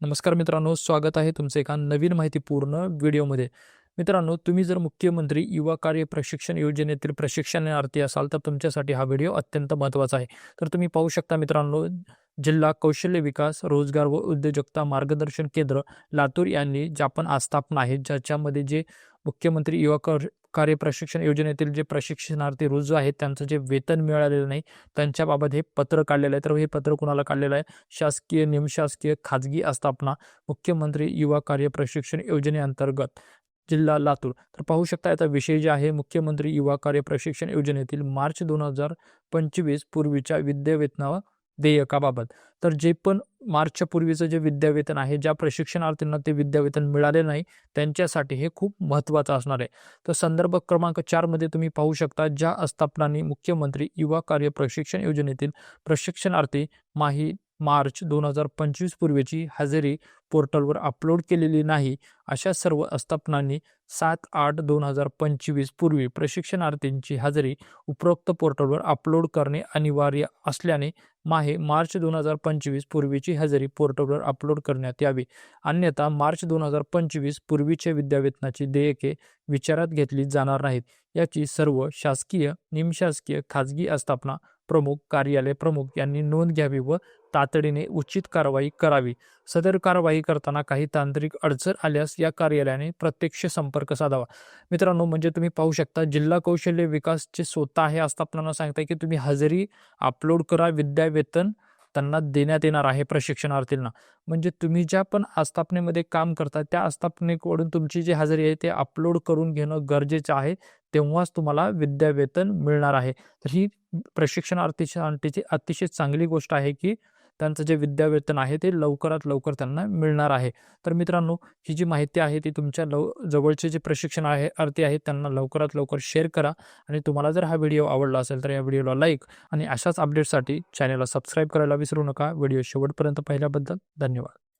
नमस्कार मित्रांनो स्वागत आहे तुमचं एका नवीन माहितीपूर्ण व्हिडिओमध्ये. मित्रांनो तुम्ही जर मुख्यमंत्री युवा कार्य प्रशिक्षण योजनेतील प्रशिक्षणार्थी असाल तर तुमच्यासाठी हा व्हिडिओ अत्यंत महत्त्वाचा आहे. तर तुम्ही पाहू शकता मित्रांनो जिल्हा कौशल्य विकास रोजगार व उद्योजकता मार्गदर्शन केंद्र लातूर यांनी ज्या पण आस्थापना आहेत ज्याच्यामध्ये जे मुख्यमंत्री युवा कर कार्य प्रशिक्षण योजनेतील जे प्रशिक्षणार्थी रुजू आहेत त्यांचं जे वेतन मिळालेलं नाही त्यांच्याबाबत हे पत्र काढलेलं आहे. तर हे पत्र कुणाला काढलेलं आहे? शासकीय निमशासकीय खाजगी आस्थापना मुख्यमंत्री युवा कार्य प्रशिक्षण योजनेअंतर्गत जिल्हा लातूर. तर पाहू शकता याचा विषय जे आहे मुख्यमंत्री युवा कार्य प्रशिक्षण योजनेतील मार्च दोन हजार पंचवीस पूर्वीच्या विद्यावेतनावर देयकाबाबत. तर जे पण मार्चच्या पूर्वीचं जे विद्यावेतन आहे ज्या प्रशिक्षणार्थींना ते विद्यावेतन मिळाले नाही त्यांच्यासाठी हे खूप महत्त्वाचं असणार आहे. तर संदर्भ क्रमांक चारमध्ये तुम्ही पाहू शकता ज्या आस्थापनांनी मुख्यमंत्री युवा कार्य प्रशिक्षण योजनेतील प्रशिक्षणार्थी माही मार्च दोन हजार पंचवीस पूर्वीची हजेरी पोर्टलवर अपलोड केलेली नाही अशा सर्व आस्थापनांनी सात आठ दोन हजार पंचवीस पूर्वी प्रशिक्षणार्थींची हजेरी उपरोक्त पोर्टलवर अपलोड करणे अनिवार्य असल्याने माहे मार्च दोन हजार पंचवीस पूर्वीची हजेरी पोर्टलवर अपलोड करण्यात यावी. अन्यथा मार्च दोन हजार पंचवीस पूर्वीचे विद्यावेतनाची देयके विचारात घेतली जाणार नाहीत. याची सर्व शासकीय निमशासकीय खाजगी आस्थापना प्रमुख कार्यालय प्रमुख यांनी नोंद घ्यावी व तातडीने उचित कारवाई करावी. सदर कारवाई करताना काही तांत्रिक अडचण आल्यास या कार्यालयाने प्रत्यक्ष संपर्क साधावा. मित्रांनो म्हणजे तुम्ही पाहू शकता जिल्हा कौशल्य विकासचे स्वतः हे आस्थापनांना सांगताय की तुम्ही हजेरी अपलोड करा विद्यावेतन त्यांना देण्यात येणार आहे प्रशिक्षणार्थींना. म्हणजे तुम्ही ज्या पण आस्थापनेमध्ये काम करता त्या आस्थापनेकडून तुमची जी हजेरी आहे ते अपलोड करून घेणं गरजेचं आहे. तेव्हाच तुम्हाला विद्यावेतन मिळणार आहे. तर ही प्रशिक्षणार्थीसाठी अतिशय चांगली गोष्ट आहे की त्यांचं जे विद्यावेतन आहे ते लवकरात लवकर त्यांना मिळणार आहे. तर मित्रांनो ही जी माहिती आहे ती तुमच्या लव जवळचे जे प्रशिक्षण आहे अर्थी आहेत त्यांना लवकरात लवकर शेअर करा. आणि तुम्हाला जर हा व्हिडिओ आवडला असेल तर या व्हिडिओला लाईक आणि अशाच अपडेटसाठी चॅनलला सबस्क्राईब करायला विसरू नका. व्हिडिओ शेवटपर्यंत पाहिल्याबद्दल धन्यवाद.